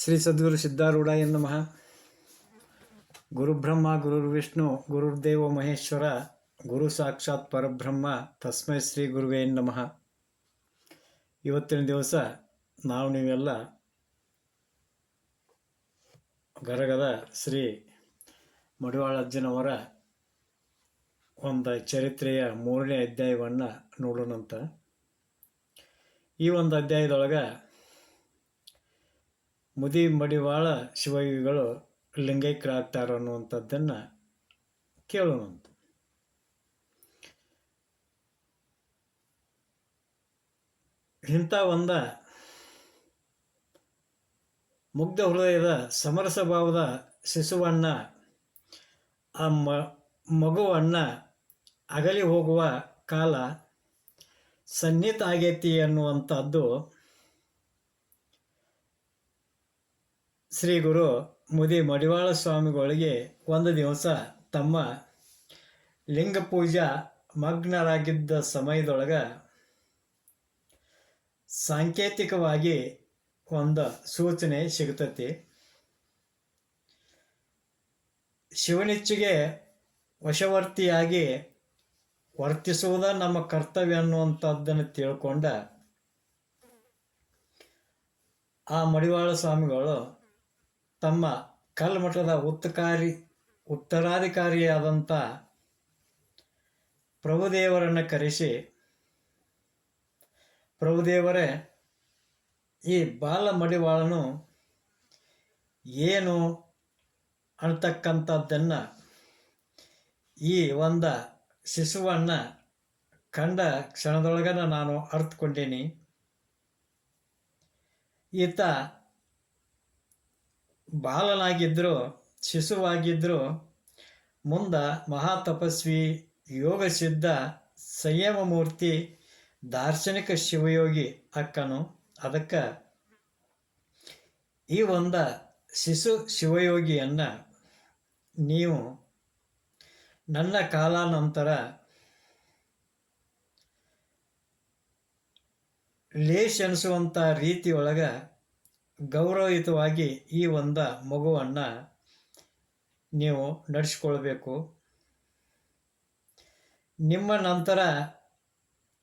ಶ್ರೀ ಸದ್ಗುರು ಸಿದ್ಧಾರೂಢಾಯ ನಮಃ. ಗುರುಬ್ರಹ್ಮ, ಗುರುರ್ವಿಷ್ಣು, ಗುರುರ್ದೇವ ಮಹೇಶ್ವರ, ಗುರು ಸಾಕ್ಷಾತ್ ಪರಬ್ರಹ್ಮ, ತಸ್ಮೈ ಶ್ರೀ ಗುರುವೇ ನಮಃ. ಇವತ್ತಿನ ದಿವಸ ನಾವು ನೀವೆಲ್ಲ ಗರಗದ ಶ್ರೀ ಮಡಿವಾಳಜ್ಜನವರ ಒಂದು ಚರಿತ್ರೆಯ ಮೂರನೇ ಅಧ್ಯಾಯವನ್ನು ನೋಡೋಣಂತ. ಈ ಒಂದು ಅಧ್ಯಾಯದೊಳಗೆ ಮುದಿ ಮಡಿವಾಳ ಶಿವಯೋಗಿಗಳು ಲಿಂಗೈಕ್ಯರಾಗ್ತಾರೋ ಅನ್ನುವಂಥದ್ದನ್ನು ಕೇಳೋಣಂತ ಇಂಥ ಒಂದ ಮುಗ್ಧ ಹೃದಯದ ಸಮರಸ ಭಾವದ ಶಿಶುವನ್ನ, ಆ ಮ, ಮಗುವನ್ನ ಅಗಲಿ ಹೋಗುವ ಕಾಲ ಸನ್ನಿಹಿತ ಆಗೈತಿ ಅನ್ನುವಂಥದ್ದು ಶ್ರೀ ಗುರು ಮುದಿ ಮಡಿವಾಳ ಸ್ವಾಮಿಗಳಿಗೆ ಒಂದು ದಿವಸ ತಮ್ಮ ಲಿಂಗ ಪೂಜಾ ಮಗ್ನರಾಗಿದ್ದ ಸಮಯದೊಳಗೆ ಸಾಂಕೇತಿಕವಾಗಿ ಒಂದು ಸೂಚನೆ ಸಿಗುತ್ತತಿ. ಶಿವನಿಚ್ಚಿಗೆ ವಶವರ್ತಿಯಾಗಿ ವರ್ತಿಸುವುದ ನಮ್ಮ ಕರ್ತವ್ಯ ಅನ್ನುವಂಥದ್ದನ್ನು ತಿಳ್ಕೊಂಡ ಆ ಮಡಿವಾಳ ಸ್ವಾಮಿಗಳು ತಮ್ಮ ಕಲ್ಮಠದ ಉತ್ತಕಾರಿ ಉತ್ತರಾಧಿಕಾರಿಯಾದಂಥ ಪ್ರಭುದೇವರನ್ನು ಕರೆಸಿ, ಪ್ರಭುದೇವರೇ, ಈ ಬಾಲ ಮಡಿವಾಳನು ಏನು ಅಂತಕ್ಕಂಥದ್ದನ್ನು ಈ ಒಂದು ಶಿಶುವನ್ನು ಕಂಡ ಕ್ಷಣದೊಳಗನ ನಾನು ಅರ್ಥಕೊಂಡೇನಿ ಈತ ಬಾಲನಾಗಿದ್ದರು ಶಿಶುವಾಗಿದ್ದರೂ ಮುಂದೆ ಮಹಾತಪಸ್ವಿ ಯೋಗ ಸಿದ್ಧ ಸಂಯಮ ಮೂರ್ತಿ ದಾರ್ಶನಿಕ ಶಿವಯೋಗಿ ಅಕ್ಕನು. ಅದಕ್ಕೆ ಈ ಒಂದು ಶಿಶು ಶಿವಯೋಗಿಯನ್ನು ನೀವು ನನ್ನ ಕಾಲಾನಂತರ ಲೇಷ್ ಅನಿಸುವಂಥ ರೀತಿಯೊಳಗೆ ಗೌರವಯುತವಾಗಿ ಈ ಒಂದು ಮಗುವನ್ನು ನೀವು ನಡೆಸ್ಕೊಳ್ಬೇಕು. ನಿಮ್ಮ ನಂತರ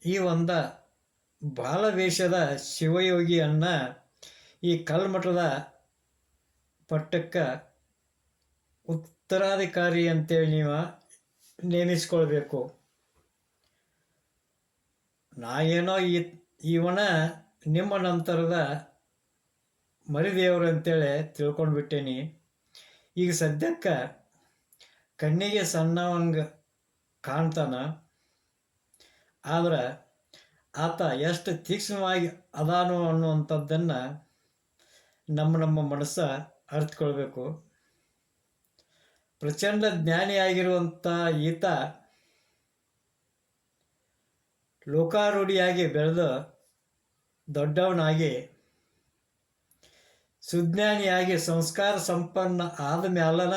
ಈ ಒಂದು ಬಾಲವೇಷದ ಶಿವಯೋಗಿಯನ್ನು ಈ ಕಲ್ಮಠದ ಪಟ್ಟಕ್ಕೆ ಉತ್ತರಾಧಿಕಾರಿ ಅಂತೇಳಿ ನೀವು ನೇಮಿಸ್ಕೊಳ್ಬೇಕು. ನಾ ಏನೋ ಈ, ಇವನ ನಿಮ್ಮ ನಂತರದ ಮರಿದೇವರು ಅಂತೇಳಿ ತಿಳ್ಕೊಂಡ್ಬಿಟ್ಟೇನಿ. ಈಗ ಸದ್ಯಕ್ಕೆ ಕಣ್ಣಿಗೆ ಸಣ್ಣವಂಗೆ ಕಾಣ್ತಾನ. ಆದ್ರೆ ಆತ ಎಷ್ಟು ತೀಕ್ಷ್ಣವಾಗಿ ಅದಾನು ಅನ್ನುವಂಥದ್ದನ್ನು ನಮ್ಮ ನಮ್ಮ ಮನಸ್ಸ ಅರ್ಥಕೊಳ್ಬೇಕು ಪ್ರಚಂಡ ಜ್ಞಾನಿಯಾಗಿರುವಂಥ ಈತ ಲೋಕಾರೂಢಿಯಾಗಿ ಬೆಳೆದು ದೊಡ್ಡವನಾಗಿ ಸುಜ್ಞಾನಿಯಾಗಿ ಸಂಸ್ಕಾರ ಸಂಪನ್ನ ಆದ ಮ್ಯಾಲನ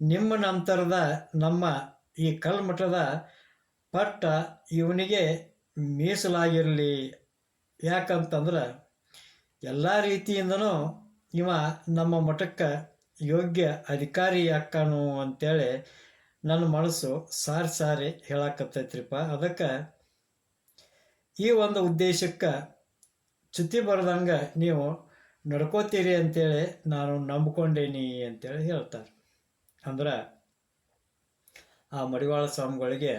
ನಿಮ್ಮ ನಂತರದ ನಮ್ಮ ಈ ಕಲ್ಮಠದ ಪಟ್ಟ ಇವನಿಗೆ ಮೀಸಲಾಗಿರಲಿ. ಯಾಕಂತಂದ್ರೆ ಎಲ್ಲ ರೀತಿಯಿಂದನೂ ಇವ ನಮ್ಮ ಮಠಕ್ಕೆ ಯೋಗ್ಯ ಅಧಿಕಾರಿ ಯಾಕನು ಅಂತೇಳಿ ನನ್ನ ಮನಸ್ಸು ಸಾರಿ ಸಾರಿ ಹೇಳಾಕತ್ತೈತ್ರಿಪ್ಪ. ಅದಕ್ಕೆ ಈ ಒಂದು ಉದ್ದೇಶಕ್ಕೆ ಚ್ಯುತಿ ಬರ್ದಂಗೆ ನೀವು ನಡ್ಕೋತೀರಿ ಅಂತೇಳಿ ನಾನು ನಂಬ್ಕೊಂಡೇನಿ ಅಂತೇಳಿ ಹೇಳ್ತಾರೆ. ಅಂದ್ರೆ ಆ ಮಡಿವಾಳ ಸ್ವಾಮಿಗಳಿಗೆ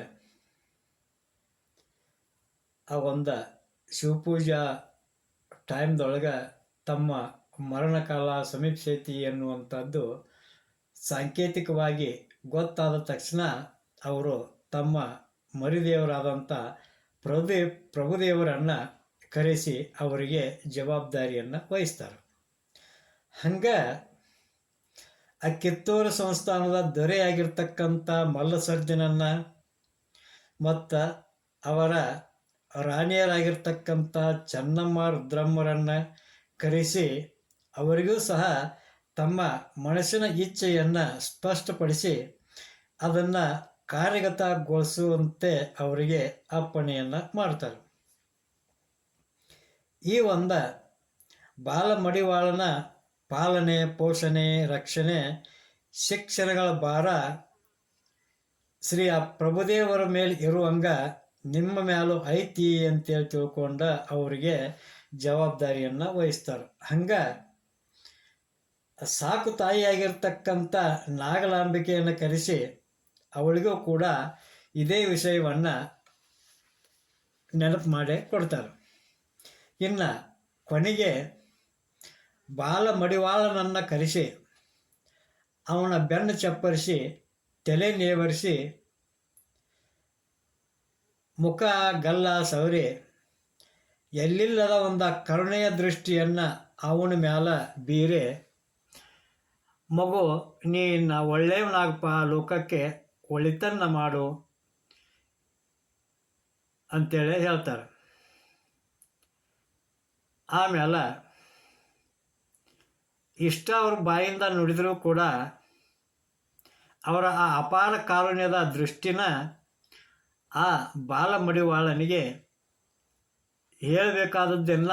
ಆ ಒಂದು ಶಿವಪೂಜಾ ಟೈಮ್ದೊಳಗೆ ತಮ್ಮ ಮರಣಕಾಲ ಸಮೀಪಿಸೈತಿ ಎನ್ನುವಂಥದ್ದು ಸಾಂಕೇತಿಕವಾಗಿ ಗೊತ್ತಾದ ತಕ್ಷಣ ಅವರು ತಮ್ಮ ಮರಿದೇವರಾದಂಥ ಪ್ರಭುದೇ ಪ್ರಭುದೇವರನ್ನು ಕರೆಸಿ ಅವರಿಗೆ ಜವಾಬ್ದಾರಿಯನ್ನು ವಹಿಸ್ತಾರೆ. ಹಂಗೆ ಆ ಕಿತ್ತೂರು ಸಂಸ್ಥಾನದ ದೊರೆಯಾಗಿರ್ತಕ್ಕಂಥ ಮಲ್ಲಸರ್ಜನನ್ನು ಮತ್ತು ಅವರ ರಾಣಿಯರಾಗಿರ್ತಕ್ಕಂಥ ಚೆನ್ನಮ್ಮ ರುದ್ರಮ್ಮರನ್ನು ಕರೆಸಿ ಅವರಿಗೂ ಸಹ ತಮ್ಮ ಮನಸ್ಸಿನ ಇಚ್ಛೆಯನ್ನು ಸ್ಪಷ್ಟಪಡಿಸಿ ಅದನ್ನು ಕಾರ್ಯಗತಗೊಳಿಸುವಂತೆ ಅವರಿಗೆ ಅಪ್ಪಣೆಯನ್ನು ಮಾಡ್ತಾರೆ. ಈ ಒಂದ ಬಾಲ ಮಡಿವಾಳನ ಪಾಲನೆ, ಪೋಷಣೆ, ರಕ್ಷಣೆ, ಶಿಕ್ಷಣಗಳ ಭಾರ. ಶ್ರೀ ಆ ಪ್ರಭುದೇವರ ಮೇಲೆ ಇರುವಂಗ ನಿಮ್ಮ ಮೇಲೂ ಐತಿ ಅಂತೇಳಿ ತಿಳ್ಕೊಂಡ ಅವರಿಗೆ ಜವಾಬ್ದಾರಿಯನ್ನು ವಹಿಸ್ತಾರೆ. ಹಂಗ ಸಾಕು ತಾಯಿಯಾಗಿರ್ತಕ್ಕಂಥ ನಾಗಲಾಂಬಿಕೆಯನ್ನು ಕರೆಸಿ ಅವಳಿಗೂ ಕೂಡ ಇದೇ ವಿಷಯವನ್ನು ನೆನಪು ಮಾಡಿ ಕೊಡ್ತಾರೆ. ಇನ್ನು ಕೊನೆಗೆ ಬಾಲ ಮಡಿವಾಳನನ್ನು ಕರೆಸಿ, ಅವನ ಬೆನ್ನು ಚಪ್ಪರಿಸಿ, ತಲೆ ನೇವರಿಸಿ, ಮುಖ ಗಲ್ಲ ಸವರಿ, ಎಲ್ಲಿಲ್ಲದ ಒಂದು ಕರುಣೆಯ ದೃಷ್ಟಿಯನ್ನು ಅವನ ಮ್ಯಾಲ ಬೀರೆ, ಮಗು ನೀನು ಒಳ್ಳೆಯವನಾಗಪ್ಪ, ಲೋಕಕ್ಕೆ ಒಳಿತನ್ನ ಮಾಡು ಅಂತೇಳಿ ಹೇಳ್ತಾರೆ. ಆಮೇಲೆ ಇಷ್ಟ ಅವ್ರ ಬಾಯಿಂದ ನುಡಿದರೂ ಕೂಡ ಅವರ ಆ ಅಪಾರ ಕಾರುಣ್ಯದ ದೃಷ್ಟಿನ ಆ ಬಾಲ ಮಡಿವಾಳನಿಗೆ ಹೇಳಬೇಕಾದದ್ದೆಲ್ಲ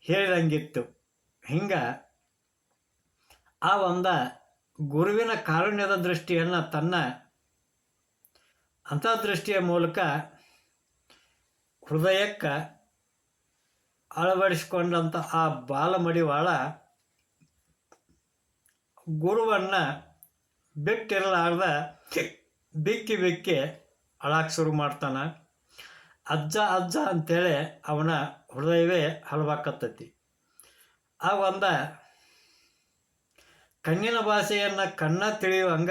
ಹೇಳಿದಂಗಿತ್ತು. ಹಿಂಗೆ ಆ ಒಂದು ಗುರುವಿನ ಕಾರುಣ್ಯದ ದೃಷ್ಟಿಯನ್ನು ತನ್ನ ಅಂತರ್ದೃಷ್ಟಿಯ ಮೂಲಕ ಹೃದಯಕ್ಕೆ ಅಳವಡಿಸಿಕೊಂಡಂಥ ಆ ಬಾಲಮಡಿವಾಳ ಗುರುವನ್ನು ಬಿಟ್ಟಿರಲಾರ್ದ ಬಿಕ್ಕಿ ಬಿಕ್ಕಿ ಅಳಾಕ್ ಶುರು ಮಾಡ್ತಾನೆ. ಅಜ್ಜ ಅಜ್ಜ ಅಂತೇಳಿ ಅವನ ಹೃದಯವೇ ಹಲವಾಕತ್ತೈತಿ. ಆ ಒಂದ ಕಣ್ಣಿನ ಭಾಷೆಯನ್ನು ಕಣ್ಣ ತಿಳಿಯುವಂಗ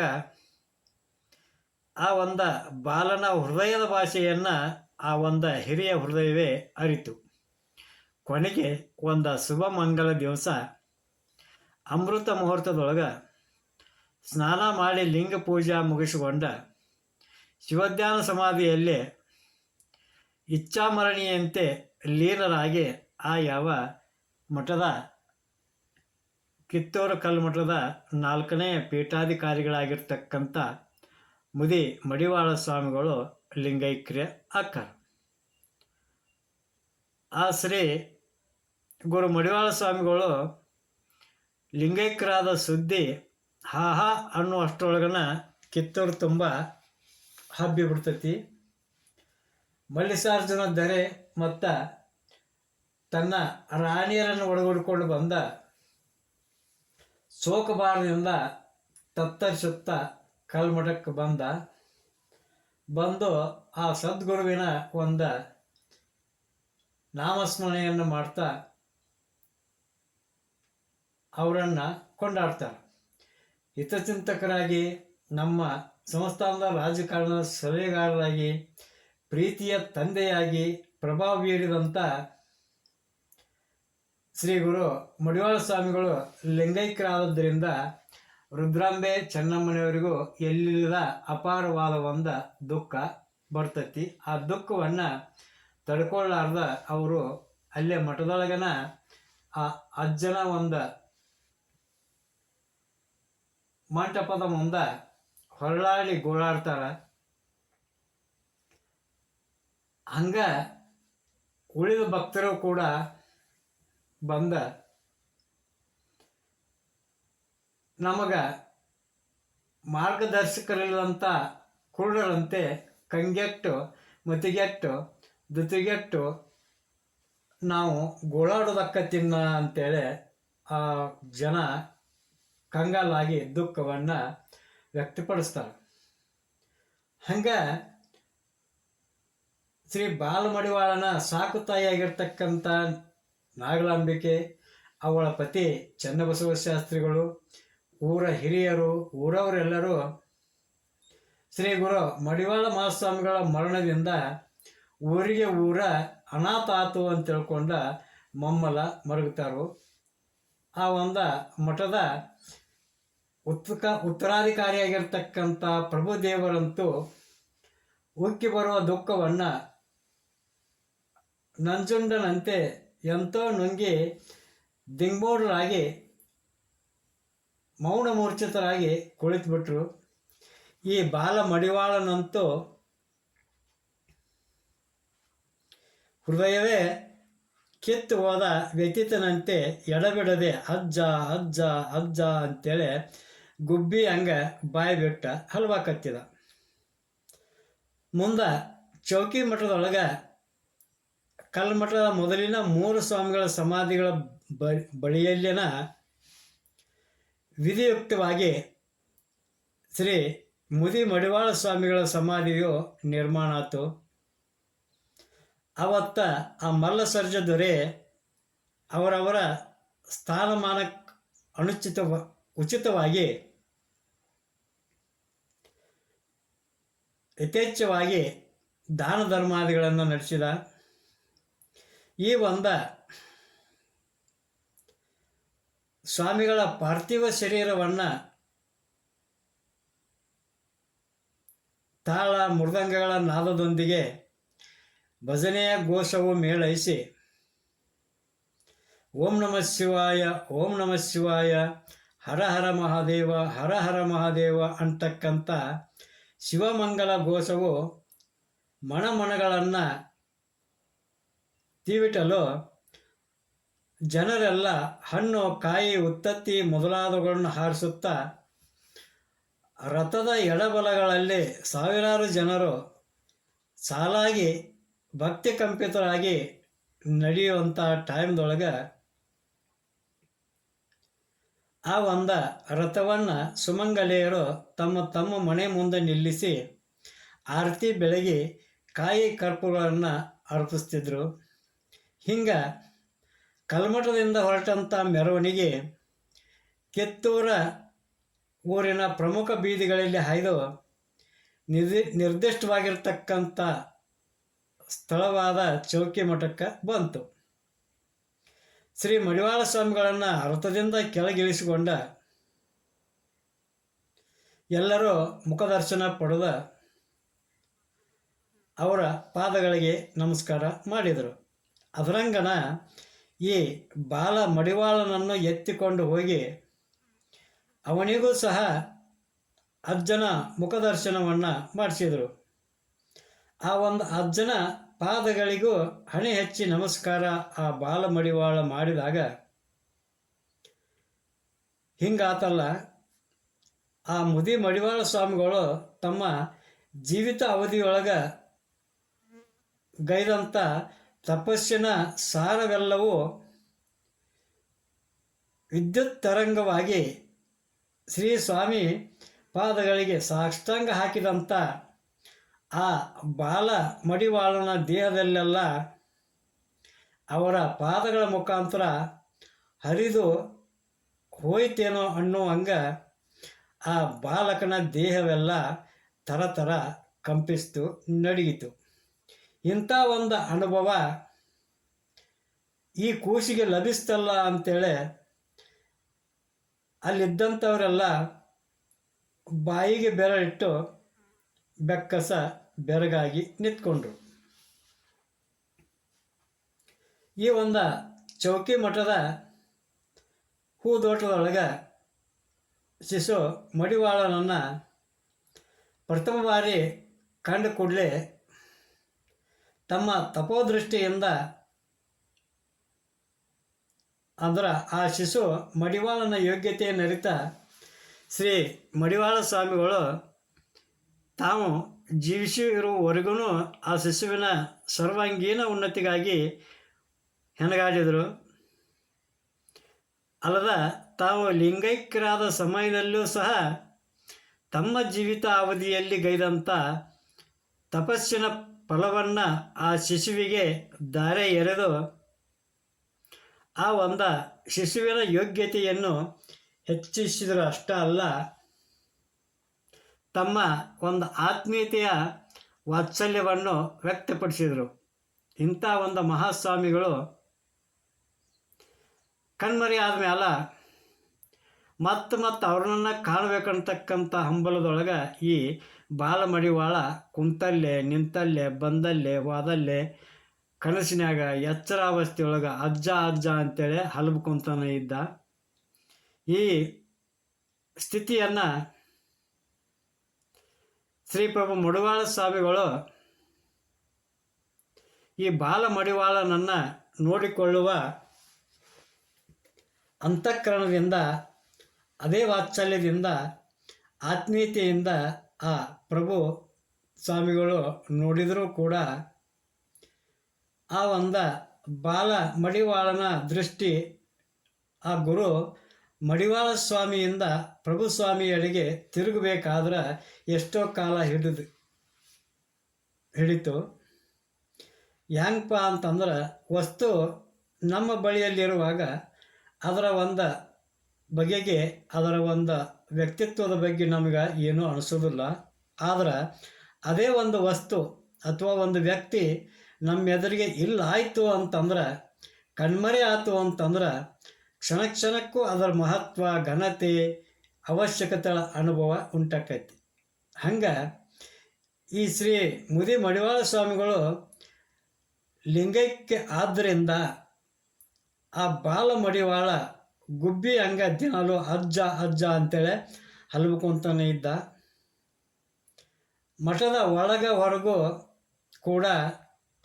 ಆ ಒಂದ ಬಾಲನ ಹೃದಯದ ಭಾಷೆಯನ್ನು ಆ ಒಂದ ಹಿರಿಯ ಹೃದಯವೇ ಅರಿತು. ಕೊನೆಗೆ ಒಂದು ಶುಭ ಮಂಗಲ ದಿವಸ. ಅಮೃತ ಮುಹೂರ್ತದೊಳಗೆ ಸ್ನಾನ ಮಾಡಿ ಲಿಂಗ ಪೂಜಾ ಮುಗಿಸಿಕೊಂಡ ಶಿವಧ್ಯಾನ ಸಮಾಧಿಯಲ್ಲಿ ಇಚ್ಛಾಮರಣಿಯಂತೆ ಲೀನರಾಗಿ ಆ ಯಾವ ಮಠದ ಕಿತ್ತೂರು ಕಲ್ಮಠದ ನಾಲ್ಕನೇ ಪೀಠಾಧಿಕಾರಿಗಳಾಗಿರ್ತಕ್ಕಂಥ ಮುದಿ ಮಡಿವಾಳ ಸ್ವಾಮಿಗಳು ಲಿಂಗೈಕ್ಯ ಆಕಾರ ಆ ಶ್ರೀ ಗುರು ಮಡಿವಾಳ ಸ್ವಾಮಿಗಳು ಲಿಂಗೈಕ್ಯರಾದ ಸುದ್ದಿ ಹಾ ಹಾ ಅನ್ನುವಷ್ಟರೊಳಗನ ಕಿತ್ತೂರು ತುಂಬ ಹಬ್ಬಿ ಬಿಡ್ತೈತಿ. ಮಲ್ಲಿಕಾರ್ಜುನ ದರೆ ಮತ್ತು ತನ್ನ ರಾಣಿಯರನ್ನು ಒಳಗೂಡಿಕೊಂಡು ಬಂದ ಶೋಕಬಾರದಿಂದ ತತ್ತರಿಸುತ್ತ ಕಲ್ಮಠಕ್ಕೆ ಬಂದ. ಬಂದು ಆ ಸದ್ಗುರುವಿನ ಒಂದು ನಾಮಸ್ಮರಣೆಯನ್ನು ಮಾಡ್ತಾ ಅವರನ್ನು ಕೊಂಡಾಡ್ತಾರೆ. ಹಿತಚಿಂತಕರಾಗಿ ನಮ್ಮ ಸಂಸ್ಥಾನದ ರಾಜಕಾರಣದ ಸಲಹೆಗಾರರಾಗಿ, ಪ್ರೀತಿಯ ತಂದೆಯಾಗಿ ಪ್ರಭಾವ ಬೀರಿದಂಥ ಶ್ರೀ ಗುರು ಮಡಿವಾಳ ಸ್ವಾಮಿಗಳು ಲಿಂಗೈಕ್ಯರಾದದ್ದರಿಂದ ರುದ್ರಾಂಬೆ ಚೆನ್ನಮ್ಮನೆಯವರಿಗೂ ಎಲ್ಲಿಲ್ಲದ ಅಪಾರವಾದ ಒಂದು ದುಃಖ ಬರ್ತೈತಿ. ಆ ದುಃಖವನ್ನು ತಡ್ಕೊಳ್ಳಾರ್ದ ಅವರು ಅಲ್ಲೇ ಮಠದೊಳಗನ ಆ ಅಜ್ಜನ ಒಂದು ಮಂಟಪದ ಮುಂದೆ ಹೊರಳಾಡಿ ಗೋಳಾಡ್ತಾರ. ಹಂಗ ಉಳಿದ ಭಕ್ತರು ಕೂಡ ಬಂದ. ನಮಗ ಮಾರ್ಗದರ್ಶಕರಿಲ್ಲಂಥ ಕುರುಡರಂತೆ ಕಂಗೆಟ್ಟು, ಮತಿಗೆಟ್ಟು ದುತಿಗೆಟ್ಟು ನಾವು ಗೋಳಾಡೋದಕ್ಕ ತಿನ್ನ ಅಂತೇಳಿ ಆ ಜನ ಕಂಗಾಲಾಗಿ ದುಃಖವನ್ನು ವ್ಯಕ್ತಪಡಿಸ್ತಾರೆ ಹಂಗೆ ಶ್ರೀ ಬಾಲಮಡಿವಾಳನ ಸಾಕು ತಾಯಿಯಾಗಿರ್ತಕ್ಕಂಥ ನಾಗಲಾಂಬಿಕೆ, ಅವಳ ಪತಿ ಚನ್ನಬಸವ ಶಾಸ್ತ್ರಿಗಳು ಊರ ಹಿರಿಯರು, ಊರವರೆಲ್ಲರೂ ಶ್ರೀ ಗುರು ಮಡಿವಾಳ ಮಹಾಸ್ವಾಮಿಗಳ ಮರಣದಿಂದ ಊರಿಗೆ ಊರ ಅನಾಥ ಆತು ಅಂತ ತಿಳ್ಕೊಂಡ ಮಮ್ಮಲ ಮರಗುತ್ತಾರು. ಆ ಒಂದ ಮಠದ ಉತ್ಕ ಉತ್ತರಾಧಿಕಾರಿಯಾಗಿರ್ತಕ್ಕಂಥ ಪ್ರಭುದೇವರಂತೂ ಉಕ್ಕಿ ಬರುವ ದುಃಖವನ್ನು ನಂಜುಂಡನಂತೆ ಎಂತೋ ನುಂಗಿ ದಿಂಗ್ಬೋಡರಾಗಿ ಮೌನ ಮೂರ್ಛಿತರಾಗಿ ಕುಳಿತುಬಿಟ್ರು. ಈ ಬಾಲ ಮಡಿವಾಳನಂತೂ ಹೃದಯವೇ ಕಿತ್ತು ಹೋದ ವ್ಯತೀತನಂತೆ ಎಡಬಿಡದೆ ಅಜ್ಜ ಅಜ್ಜ ಅಜ್ಜ ಅಂತೇಳಿ ಗುಬ್ಬಿ ಹಂಗ ಬಾಯಿ ಬಿಟ್ಟ ಹಲ್ವಾಕತ್ತಿದ ಮುಂದ ಚೌಕಿ ಮಠದೊಳಗ ಕಲ್ಮಠದ ಮೊದಲಿನ ಮೂರು ಸ್ವಾಮಿಗಳ ಸಮಾಧಿಗಳ ಬಳಿಯಲ್ಲಿನ ವಿಧಿಯುಕ್ತವಾಗಿ ಶ್ರೀ ಮುದಿ ಮಡಿವಾಳ ಸ್ವಾಮಿಗಳ ಸಮಾಧಿಯು ನಿರ್ಮಾಣ ಆಯಿತು ಅವತ್ತ ಆ ಮಲ್ಲ ಸರ್ಜ ದೊರೆ ಅವರವರ ಸ್ಥಾನಮಾನಕ್ಕೆ ಅನುಚಿತ ಉಚಿತವಾಗಿ ಯಥೇಚ್ಛವಾಗಿ ದಾನ ಧರ್ಮಾದಿಗಳನ್ನು ನಡೆಸಿದ ಈ ಒಂದ ಸ್ವಾಮಿಗಳ ಪಾರ್ಥಿವ ಶರೀರವನ್ನು ತಾಳ ಮೃದಂಗಗಳ ನಾದದೊಂದಿಗೆ ಭಜನೆಯ ಘೋಷವು ಮೇಳೈಸಿ ಓಂ ನಮಃ ಶಿವಾಯ, ಓಂ ನಮಃ ಶಿವಾಯ, ಹರ ಹರ ಮಹಾದೇವ, ಹರ ಹರ ಮಹಾದೇವ ಅಂತಕ್ಕಂಥ ಶಿವಮಂಗಲ ಘೋಷವು ಮಣಮಣಗಳನ್ನು ತೀವಿಟಲು ಜನರೆಲ್ಲ ಹಣ್ಣು, ಕಾಯಿ, ಉತ್ತತ್ತಿ ಮೊದಲಾದವುಗಳನ್ನು ಹಾರಿಸುತ್ತಾ ರಥದ ಎಡಬಲಗಳಲ್ಲಿ ಸಾವಿರಾರು ಜನರು ಸಾಲಾಗಿ ಭಕ್ತಿ ಕಂಪಿತರಾಗಿ ನಡೆಯುವಂಥ ಟೈಮ್ದೊಳಗೆ ಆ ಒಂದ ರಥವನ್ನು ಸುಮಂಗಲೆಯರು ತಮ್ಮ ತಮ್ಮ ಮನೆ ಮುಂದೆ ನಿಲ್ಲಿಸಿ ಆರತಿ ಬೆಳಗಿ ಕಾಯಿ ಕರ್ಪೂರಗಳನ್ನು ಅರ್ಪಿಸ್ತಿದ್ರು. ಹಿಂಗೆ ಕಲ್ಮಠದಿಂದ ಹೊರಟಂಥ ಮೆರವಣಿಗೆ ಕೆತ್ತೂರ ಊರಿನ ಪ್ರಮುಖ ಬೀದಿಗಳಲ್ಲಿ ಹಾಯ್ದು ನಿರ್ದಿ ನಿರ್ದಿಷ್ಟವಾಗಿರ್ತಕ್ಕಂಥ ಸ್ಥಳವಾದ ಚೌಕಿ ಮಠಕ್ಕೆ ಬಂತು. ಶ್ರೀ ಮಡಿವಾಳ ಸ್ವಾಮಿಗಳನ್ನು ರಥದಿಂದ ಕೆಳಗಿಳಿಸಿಕೊಂಡ ಎಲ್ಲರೂ ಮುಖದರ್ಶನ ಪಡೆದ ಅವರ ಪಾದಗಳಿಗೆ ನಮಸ್ಕಾರ ಮಾಡಿದರು. ಅದರಂಗನ ಈ ಬಾಲ ಮಡಿವಾಳನನ್ನು ಎತ್ತಿಕೊಂಡು ಹೋಗಿ ಅವನಿಗೂ ಸಹ ಅಜ್ಜನ ಮುಖದರ್ಶನವನ್ನು ಮಾಡಿಸಿದರು. ಆ ಒಂದು ಅಜ್ಜನ ಪಾದಗಳಿಗೂ ಹಣೆ ಹಚ್ಚಿ ನಮಸ್ಕಾರ ಆ ಬಾಲ ಮಡಿವಾಳ ಮಾಡಿದಾಗ, ಹಿಂಗಾತಲ್ಲ, ಆ ಮುದಿ ಮಡಿವಾಳ ಸ್ವಾಮಿಗಳು ತಮ್ಮ ಜೀವಿತ ಅವಧಿಯೊಳಗೆ ಗೈದಂಥ ತಪಸ್ಸಿನ ಸಾರವೆಲ್ಲವೂ ವಿದ್ಯುತ್ ತರಂಗವಾಗಿ ಶ್ರೀ ಸ್ವಾಮಿ ಪಾದಗಳಿಗೆ ಸಾಷ್ಟಾಂಗ ಹಾಕಿದಂಥ ಆ ಬಾಲ ಮಡಿವಾಳನ ದೇಹದಲ್ಲೆಲ್ಲ ಅವರ ಪಾದಗಳ ಮುಖಾಂತರ ಹರಿದು ಹೋಯ್ತೇನೋ ಅನ್ನೋ ಹಂಗ ಆ ಬಾಲಕನ ದೇಹವೆಲ್ಲ ಥರ ಥರ ಕಂಪಿಸ್ತು ನಡೆಯಿತು ಇಂಥ ಒಂದು ಅನುಭವ ಈ ಕೂಸಿಗೆ ಲಭಿಸ್ತಲ್ಲ ಅಂತೇಳಿ ಅಲ್ಲಿದ್ದಂಥವರೆಲ್ಲ ಬಾಯಿಗೆ ಬೆರಳಿಟ್ಟು ಬೆಕ್ಕಸ ಬೆರಗಾಗಿ ನಿಂತ್ಕೊಂಡ್ರು. ಈ ಒಂದು ಚೌಕಿ ಮಠದ ಹೂದೋಟದೊಳಗೆ ಶಿಶು ಮಡಿವಾಳನನ್ನು ಪ್ರಥಮ ಬಾರಿ ಕಂಡ ಕೂಡಲೇ ತಮ್ಮ ತಪೋದೃಷ್ಟಿಯಿಂದ ಅಂದ್ರೆ ಆ ಶಿಶು ಮಡಿವಾಳನ ಯೋಗ್ಯತೆಯನ್ನು ಅರಿತ ಶ್ರೀ ಮಡಿವಾಳ ಸ್ವಾಮಿಗಳು ತಾವು ಜೀವಿಸಿರುವವರೆಗೂ ಆ ಶಿಶುವಿನ ಸರ್ವಾಂಗೀಣ ಉನ್ನತಿಗಾಗಿ ಹೆಣಗಾಡಿದರು. ಅಲ್ಲದ ತಾವು ಲಿಂಗೈಕ್ಯರಾದ ಸಮಯದಲ್ಲೂ ಸಹ ತಮ್ಮ ಜೀವಿತ ಅವಧಿಯಲ್ಲಿ ಗೈದಂಥ ತಪಸ್ಸಿನ ಫಲವನ್ನು ಆ ಶಿಶುವಿಗೆ ದಾರೆ ಎರೆದು ಆ ಒಂದ ಶಿಶುವಿನ ಯೋಗ್ಯತೆಯನ್ನು ಹೆಚ್ಚಿಸಿದರು. ಅಷ್ಟೇ ಅಲ್ಲ ತಮ್ಮ ಒಂದು ಆತ್ಮೀಯತೆಯ ವಾತ್ಸಲ್ಯವನ್ನು ವ್ಯಕ್ತಪಡಿಸಿದರು. ಇಂಥ ಒಂದು ಮಹಾಸ್ವಾಮಿಗಳು ಕಣ್ಮರಿ ಆದಮೇಲೆ ಮತ್ತೆ ಮತ್ತೆ ಅವ್ರನ್ನ ಕಾಣಬೇಕಂತಕ್ಕಂಥ ಹಂಬಲದೊಳಗೆ ಈ ಬಾಲಮಡಿವಾಳ ಕುಂತಲ್ಲೇ, ನಿಂತಲ್ಲೇ, ಬಂದಲ್ಲೇ ಹೋದಲ್ಲೇ ಕನಸಿನಾಗ ಎಚ್ಚರಾವಸ್ಥೆಯೊಳಗೆ ಅಜ್ಜ ಅಜ್ಜ ಅಂತೇಳಿ ಹಲಬ್ಕೊಂತಾನೆ ಇದ್ದ. ಈ ಸ್ಥಿತಿಯನ್ನು ಶ್ರೀಪ್ರಭು ಮಡಿವಾಳ ಸ್ವಾಮಿಗಳು ಈ ಬಾಲ ಮಡಿವಾಳನನ್ನು ನೋಡಿಕೊಳ್ಳುವ ಅಂತಃಕರಣದಿಂದ, ಅದೇ ವಾತ್ಸಲ್ಯದಿಂದ, ಆತ್ಮೀಯತೆಯಿಂದ ಆ ಪ್ರಭು ಸ್ವಾಮಿಗಳು ನೋಡಿದರೂ ಕೂಡ ಆ ಒಂದು ಬಾಲ ಮಡಿವಾಳನ ದೃಷ್ಟಿ, ಆ ಗುರು ಮಡಿವಾಳ ಸ್ವಾಮಿಯಿಂದ ಪ್ರಭು ಸ್ವಾಮಿಯಡೆಗೆ ತಿರುಗಬೇಕಾದ್ರೆ ಎಷ್ಟೋ ಕಾಲ ಹಿಡಿದು ಹಿಡಿತು. ಹೆಂಗಪ್ಪ ಅಂತಂದ್ರೆ ವಸ್ತು ನಮ್ಮ ಬಳಿಯಲ್ಲಿರುವಾಗ ಅದರ ಒಂದು ಬಗೆಗೆ ಅದರ ಒಂದು ವ್ಯಕ್ತಿತ್ವದ ಬಗ್ಗೆ ನಮಗೆ ಏನೂ ಅನಿಸೋದಿಲ್ಲ. ಆದ್ರೆ ಅದೇ ಒಂದು ವಸ್ತು ಅಥವಾ ಒಂದು ವ್ಯಕ್ತಿ ನಮ್ಮ ಎದುರಿಗೆ ಇಲ್ಲ ಆಯಿತು ಅಂತಂದ್ರೆ, ಕಣ್ಮರೆ ಆಯಿತು ಅಂತಂದ್ರೆ, ಕ್ಷಣ ಕ್ಷಣಕ್ಕೂ ಅದರ ಮಹತ್ವ, ಘನತೆ ಅವಶ್ಯಕತೆ ಅನುಭವ ಉಂಟಾಕೈತಿ. ಹಂಗೆ ಈ ಶ್ರೀ ಮುದಿ ಮಡಿವಾಳ ಸ್ವಾಮಿಗಳು ಲಿಂಗೈಕ್ಯ ಆದ್ದರಿಂದ ಆ ಬಾಲ ಮಡಿವಾಳ ಗುಬ್ಬಿ ಹಂಗ ದಿನಾಲು ಅಜ್ಜ ಅಜ್ಜ ಅಂತೇಳಿ ಹಲ್ಬ್ಕೊಂತಾನೆ ಇದ್ದ. ಮಠದ ಒಳಗ ಹೊರಗೂ ಕೂಡ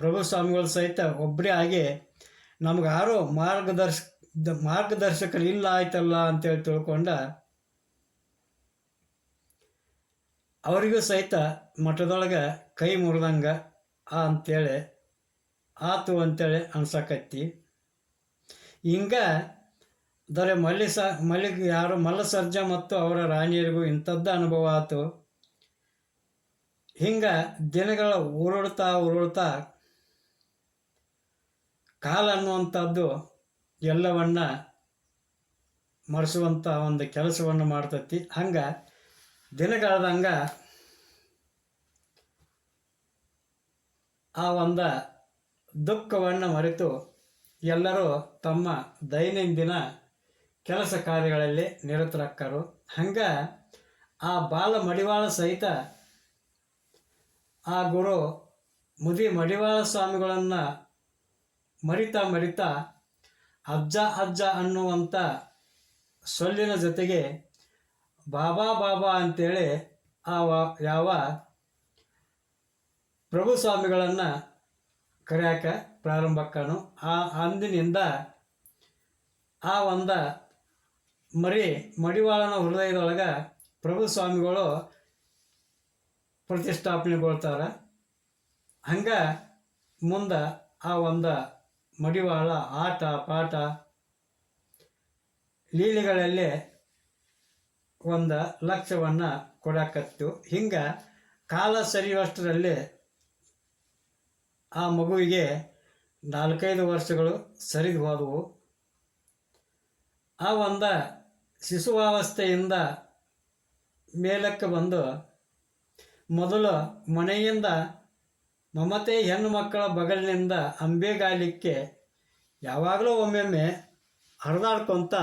ಪ್ರಭು ಸ್ವಾಮಿಗಳು ಸಹಿತ ಒಬ್ಬರೇ ಆಗಿ ನಮ್ಗೆ ಯಾರೋ ಮಾರ್ಗದರ್ಶ ಮಾರ್ಗದರ್ಶಕರು ಇಲ್ಲ ಆಯ್ತಲ್ಲ ಅಂತೇಳಿ ತಿಳ್ಕೊಂಡ ಅವರಿಗೂ ಸಹಿತ ಮಠದೊಳಗೆ ಕೈ ಮುರಿದಂಗೆ, ಆ ಅಂತೇಳಿ, ಆತು ಅಂತೇಳಿ ಅನ್ಸಕತ್ತಿ. ಹಿಂಗ ದೊರೆ ಮಲ್ಲಿ ಸ, ಮಲ್ಲಿಗ್ ಯಾರು ಮಲ್ಲಸರ್ಜ ಮತ್ತು ಅವರ ರಾಣಿಯರಿಗೂ ಇಂಥದ್ದು ಅನುಭವ ಆತು. ಹಿಂಗೆ ದಿನಗಳ ಉರುಳ್ತಾ ಉರುಳ್ತಾ ಕಾಲ ಅನ್ನುವಂಥದ್ದು ಎಲ್ಲವನ್ನ ಮರೆಸುವಂಥ ಒಂದು ಕೆಲಸವನ್ನು ಮಾಡ್ತತಿ. ಹಂಗೆ ದಿನಗಳದಂಗ ಆ ಒಂದು ದುಃಖವನ್ನು ಮರೆತು ಎಲ್ಲರೂ ತಮ್ಮ ದೈನಂದಿನ ಕೆಲಸ ಕಾರ್ಯಗಳಲ್ಲಿ ನಿರತರಾಕ್ಕರು. ಹಂಗೆ ಆ ಬಾಲ ಮಡಿವಾಳ ಸಹಿತ ಆ ಗುರು ಮುದಿ ಮಡಿವಾಳ ಸ್ವಾಮಿಗಳನ್ನು ಮರಿತಾ ಮರಿತಾ ಅಜ್ಜ ಅಜ್ಜ ಅನ್ನುವಂಥ ಸೊಲ್ಲಿನ ಜೊತೆಗೆ ಬಾಬಾ ಬಾಬಾ ಅಂತೇಳಿ ಆ ಯಾವ ಪ್ರಭು ಸ್ವಾಮಿಗಳನ್ನು ಕರೆಯಾಕ ಪ್ರಾರಂಭಕ್ಕನು. ಆ ಅಂದಿನಿಂದ ಆ ಒಂದು ಮರಿ ಮಡಿವಾಳನ ಹೃದಯದೊಳಗೆ ಪ್ರಭು ಸ್ವಾಮಿಗಳು ಪ್ರತಿಷ್ಠಾಪನೆಗೊಳ್ತಾರೆ. ಹಂಗೆ ಮುಂದೆ ಆ ಒಂದು ಮಡಿವಾಳ ಆಟ, ಪಾಠ, ಲೀಲೆಗಳಲ್ಲಿ ಒಂದು ಲಕ್ಷ್ಯವನ್ನು ಕೊಡಕತ್ತು. ಹಿಂಗೆ ಕಾಲ ಸರಿಯುವಷ್ಟರಲ್ಲಿ ಆ ಮಗುವಿಗೆ ನಾಲ್ಕೈದು ವರ್ಷಗಳು ಸರಿದು ಹೋದವು. ಆ ಒಂದು ಶಿಶುವಾವಸ್ಥೆಯಿಂದ ಮೇಲಕ್ಕೆ ಬಂದು ಮೊದಲು ಮನೆಯಿಂದ ಮಮತೆ ಹೆಣ್ಣು ಮಕ್ಕಳ ಬಗಲಿನಿಂದ ಅಂಬೆಗಾಲಿಕ್ಕೆ ಯಾವಾಗಲೂ ಒಮ್ಮೊಮ್ಮೆ ಹರಿದಾಡ್ಕೊತ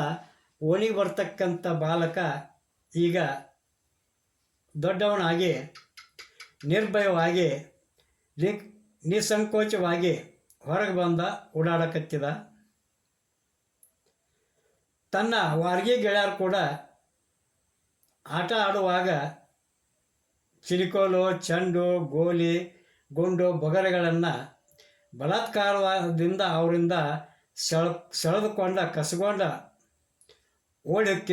ಓಣಿಗೆ ಬರ್ತಕ್ಕಂಥ ಬಾಲಕ ಈಗ ದೊಡ್ಡವನಾಗಿ, ನಿರ್ಭಯವಾಗಿ, ನಿ, ನಿಸ್ಸಂಕೋಚವಾಗಿ ಹೊರಗೆ ಬಂದ ಓಡಾಡಕತ್ತಿದ ತನ್ನ ವಾರ್ಗಿ ಗೆಳೆಯರು ಕೂಡ ಆಟ ಆಡುವಾಗ ಚಿಲಿಕೋಲು, ಚೆಂಡು, ಗೋಲಿ, ಗುಂಡು ಬೊಗರೆಗಳನ್ನು ಬಲಾತ್ಕಾರದಿಂದ ಅವರಿಂದ ಸೆಳ, ಸೆಳೆದುಕೊಂಡ, ಕಸಗೊಂಡ, ಓಡಿ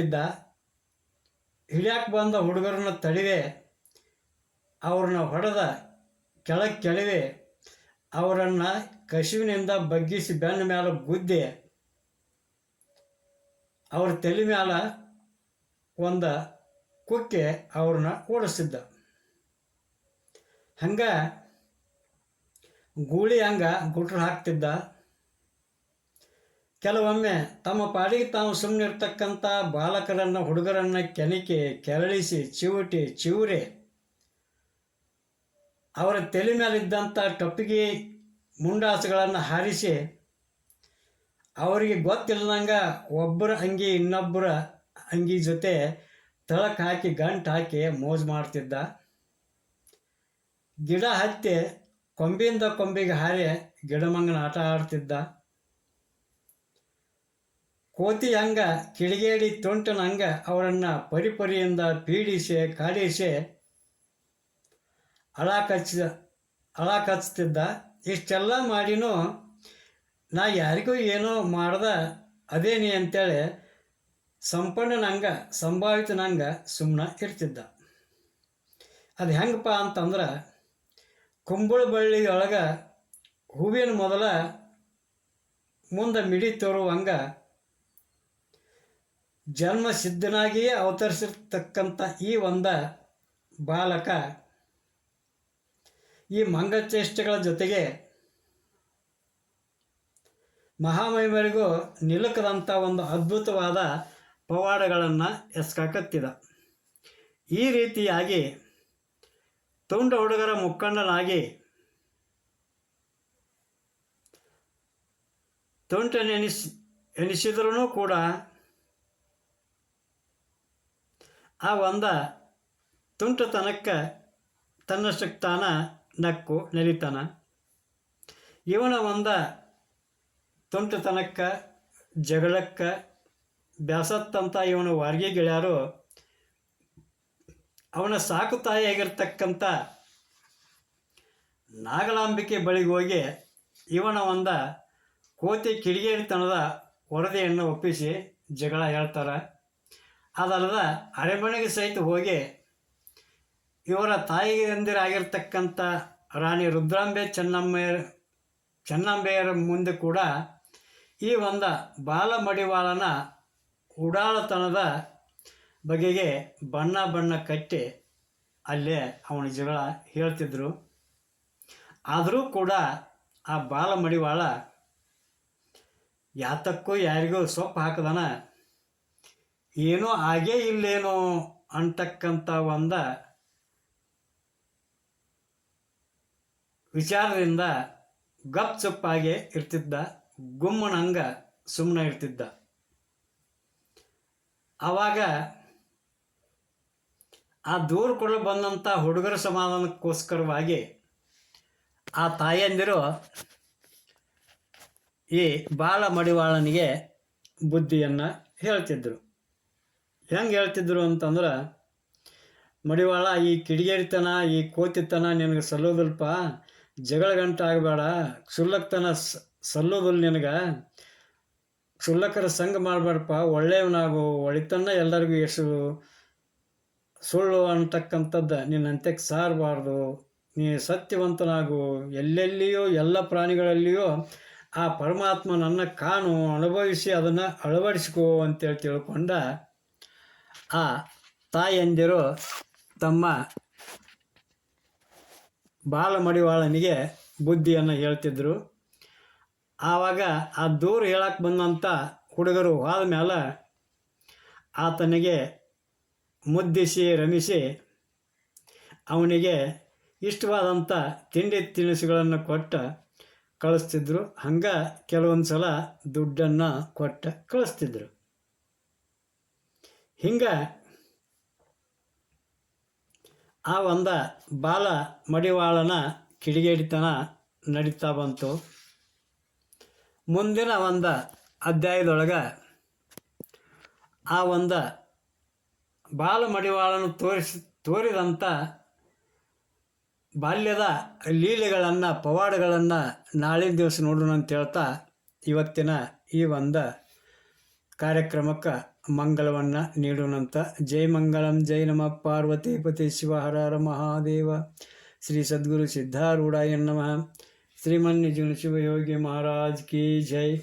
ಹಿಡಿಯಕ್ಕೆ ಬಂದ ಹುಡುಗರನ್ನ ತಡಿವೆ ಅವ್ರನ್ನ ಹೊಡೆದ ಕೆಳಗೆ ಕೆಳವೆ ಅವರನ್ನು ಕಸುವಿನಿಂದ ಬಗ್ಗಿಸಿ ಬೆನ್ನ ಮೇಲೆ ಗುದ್ದೆ. ಅವ್ರ ತಲೆ ಮೇಲೆ ಒಂದು ಕುಕ್ಕೆ ಅವ್ರನ್ನ ಓಡಿಸಿದ್ದ. ಹಂಗ ಗೂಳಿ ಹಂಗ ಗುಟ್ರು ಹಾಕ್ತಿದ್ದ. ಕೆಲವೊಮ್ಮೆ ತಮ್ಮ ಪಾಡಿಗೆ ತಾವು ಸುಮ್ಮನಿರ್ತಕ್ಕಂಥ ಬಾಲಕರನ್ನು, ಹುಡುಗರನ್ನು ಕೆನಿಕೆ ಕೆರಳಿಸಿ, ಚಿವುಟಿ, ಚಿವುರೆ, ಅವರ ತಲೆ ಮೇಲಿದ್ದಂಥ ಟೊಪ್ಪಿಗೆ ಮುಂಡಾಸುಗಳನ್ನು ಹಾರಿಸಿ, ಅವರಿಗೆ ಗೊತ್ತಿಲ್ಲದಂಗೆ ಒಬ್ಬರ ಅಂಗಿ ಇನ್ನೊಬ್ಬರ ಅಂಗಿ ಜೊತೆ ತಳಕ್ಕೆ ಹಾಕಿ, ಗಂಟು ಹಾಕಿ ಮೋಜು ಮಾಡ್ತಿದ್ದ. ಗಿಡ ಹತ್ತಿ ಕೊಂಬೆಯಿಂದ ಕೊಂಬಿಗೆ ಹಾರಿ ಗಿಡಮಂಗನ ಆಟ ಆಡ್ತಿದ್ದ. ಕೋತಿ ಅಂಗ, ಕಿಡಿಗೇಡಿ ತುಂಟನ ಅಂಗ, ಅವರನ್ನು ಪರಿಪರಿಯಿಂದ ಪೀಡಿಸಿ, ಕಾಡಿಸಿ ಅಳ ಕಚ್ಚ ಅಳ ಕಚ್ತಿದ್ದ ಇಷ್ಟೆಲ್ಲ ಮಾಡಿನೂ ನಾ ಯಾರಿಗೂ ಏನೋ ಮಾಡ್ದ ಅದೇನಿ ಅಂತೇಳಿ ಸಂಪನ್ನನಂಗ ಸಂಭಾವಿತನಂಗ ಸುಮ್ಮನೆ ಇರ್ತಿದ್ದ. ಅದು ಹೆಂಗಪ್ಪ ಅಂತಂದ್ರೆ ಕುಂಬಳ ಬಳ್ಳಿಯೊಳಗೆ ಹೂವಿನ ಮೊದಲ ಮುಂದೆ ಮಿಡಿ ತೋರುವಂಗ ಜನ್ಮ ಸಿದ್ಧನಾಗಿಯೇ ಅವತರಿಸಿರ್ತಕ್ಕಂಥ ಈ ಒಂದ ಬಾಲಕ ಈ ಮಂಗಚೇಷ್ಟೆಗಳ ಜೊತೆಗೆ ಮಹಾಮಹಿಮರಿಗೂ ನಿಲುಕದಂಥ ಒಂದು ಅದ್ಭುತವಾದ ಪವಾಡಗಳನ್ನು ಎಸ್ಕಾಕತ್ತಿದ. ಈ ರೀತಿಯಾಗಿ ತುಂಡ ಹುಡುಗರ ಮುಖಂಡನಾಗಿ ತುಂಟನೆನಿಸ್ ಎನಿಸಿದ್ರೂ ಕೂಡ ಆ ಒಂದ ತುಂಟತನಕ್ಕೆ ತನ್ನಷ್ಟಕ್ಕೆ ತಾನ ನಕ್ಕು ನಲಿತಾನ. ಇವನ ಒಂದ ತುಂಟತನಕ್ಕೆ ಜಗಳಕ್ಕೆ ಬ್ಯಾಸತ್ತಂತ ಇವನು ವಾರ್ಗಿ ಗೆಳೆಯರು. ಅವನ ಸಾಕು ತಾಯಿಯಾಗಿರ್ತಕ್ಕಂಥ ನಾಗಲಾಂಬಿಕೆ ಬಳಿಗೆ ಹೋಗಿ ಇವನ ಒಂದ ಕೋತಿ ಕಿಡಿಗೇಡಿತನದ ವರದಿಯನ್ನು ಒಪ್ಪಿಸಿ ಜಗಳ ಹೇಳ್ತಾರೆ. ಅದಲ್ಲದ ಅರೆಮನೆಗೆ ಸಹಿತ ಹೋಗಿ ಇವರ ತಾಯಿಯಂದಿರಾಗಿರ್ತಕ್ಕಂಥ ರಾಣಿ ರುದ್ರಾಂಬೆ ಚೆನ್ನಮ್ಮ ಚೆನ್ನಂಬೆಯರ ಮುಂದೆ ಕೂಡ ಈ ಒಂದು ಬಾಲ ಮಡಿವಾಳನ ಉಡಾಳತನದ ಬಗೆಗೆ ಬಣ್ಣ ಬಣ್ಣ ಕಟ್ಟಿ ಅಲ್ಲೇ ಅವನ ಜಗಳ ಹೇಳ್ತಿದ್ರು. ಆದರೂ ಕೂಡ ಆ ಬಾಲ ಮಡಿವಾಳ ಯಾತಕ್ಕೂ ಯಾರಿಗೂ ಸೊಪ್ಪು ಹಾಕದನ ಏನೋ ಹಾಗೇ ಇಲ್ಲೇನೋ ಅಂತಕ್ಕಂಥ ಒಂದ ವಿಚಾರದಿಂದ ಗಪ್ ಚುಪ್ಪಾಗೆ ಇರ್ತಿದ್ದ ಗುಮ್ಮನಂಗ ಸುಮ್ಮನೆ ಇರ್ತಿದ್ದ. ಆವಾಗ ಆ ದೂರ ಕೊಡಲು ಬಂದಂಥ ಹುಡುಗರ ಸಮಾಧಾನಕ್ಕೋಸ್ಕರವಾಗಿ ಆ ತಾಯಂದಿರು ಈ ಬಾಳ ಮಡಿವಾಳನಿಗೆ ಬುದ್ಧಿಯನ್ನು ಹೇಳ್ತಿದ್ರು. ಹೆಂಗೆ ಹೇಳ್ತಿದ್ರು ಅಂತಂದ್ರೆ, ಮಡಿವಾಳ, ಈ ಕಿಡಿಗೇಡಿತನ, ಈ ಕೋತಿತನ ನಿನಗೆ ಸಲ್ಲೋದಲ್ಪ ಜಗಳ ಗಂಟೆ ಆಗಬೇಡ. ಕ್ಷುಲ್ಲಕ್ತನ ಸಲ್ಲೋದಲ್ ನಿನಗೆ. ಕ್ಷುಲ್ಲಕರ ಸಂಘ ಮಾಡಬೇಡಪ್ಪ. ಒಳ್ಳೆಯವನಾಗು. ಒಳಿತನ್ನ ಎಲ್ಲರಿಗೂ ಎಷ್ಟು ಸುಳ್ಳು ಅಂತಕ್ಕಂಥದ್ದು. ನಿನ್ನ ಅಂತ್ಯಕ್ಕೆ ಸಾರಬಾರ್ದು. ನೀ ಸತ್ಯವಂತನಾಗು. ಎಲ್ಲೆಲ್ಲಿಯೂ, ಎಲ್ಲ ಪ್ರಾಣಿಗಳಲ್ಲಿಯೂ ಆ ಪರಮಾತ್ಮನನ್ನು ಕಾಣು ಅನುಭವಿಸಿ ಅದನ್ನು ಅಳವಡಿಸ್ಕೋ ಅಂತೇಳಿ ತಿಳ್ಕೊಂಡ ಆ ತಾಯಂದಿರು ತಮ್ಮ ಬಾಲಮಡಿವಾಳನಿಗೆ ಬುದ್ಧಿಯನ್ನು ಹೇಳ್ತಿದ್ರು. ಆವಾಗ ಆ ದೂರು ಹೇಳಕ್ಕೆ ಬಂದಂಥ ಹುಡುಗರು ಹೋದ ಮೇಲೆ ಆತನಿಗೆ ಮುದ್ದಿಸಿ, ರಮಿಸಿ ಅವನಿಗೆ ಇಷ್ಟವಾದಂಥ ತಿಂಡಿ ತಿನಿಸುಗಳನ್ನು ಕೊಟ್ಟು ಕಳಿಸ್ತಿದ್ರು. ಹಂಗೆ ಕೆಲವೊಂದು ಸಲ ದುಡ್ಡನ್ನು ಕೊಟ್ಟು ಕಳಿಸ್ತಿದ್ರು. ಹಿಂಗೆ ಆ ಒಂದ ಬಾಲ ಮಡಿವಾಳನ ಕಿಡಿಗೇಡಿತನ ನಡೀತಾ ಬಂತು. ಮುಂದಿನ ಒಂದು ಅಧ್ಯಾಯದೊಳಗೆ ಆ ಒಂದು ಬಾಲ ಮಡಿವಾಳನು ತೋರಿಸಿ ತೋರಿದಂಥ ಬಾಲ್ಯದ ಲೀಲೆಗಳನ್ನು, ಪವಾಡಗಳನ್ನು ನಾಳಿನ ದಿವಸ ನೋಡೋಣ ಅಂತ ಹೇಳ್ತಾ ಇವತ್ತಿನ ಈ ಒಂದು ಕಾರ್ಯಕ್ರಮಕ್ಕೆ ಮಂಗಳವನ್ನು ನೀಡೋಣಂತ ಜೈ ಮಂಗಳಂ, ಜೈ ನಮ. ಪಾರ್ವತಿಪತಿ ಶಿವ ಹರ ಹರ ಮಹಾದೇವ. ಶ್ರೀ ಸದ್ಗುರು ಸಿದ್ಧಾರೂಢಾಯ ನಮಃ. ಶ್ರೀಮನ್ ಶಿವ ಶಿವಯೋಗಿ ಮಹಾರಾಜ್ ಕಿ ಜೈ.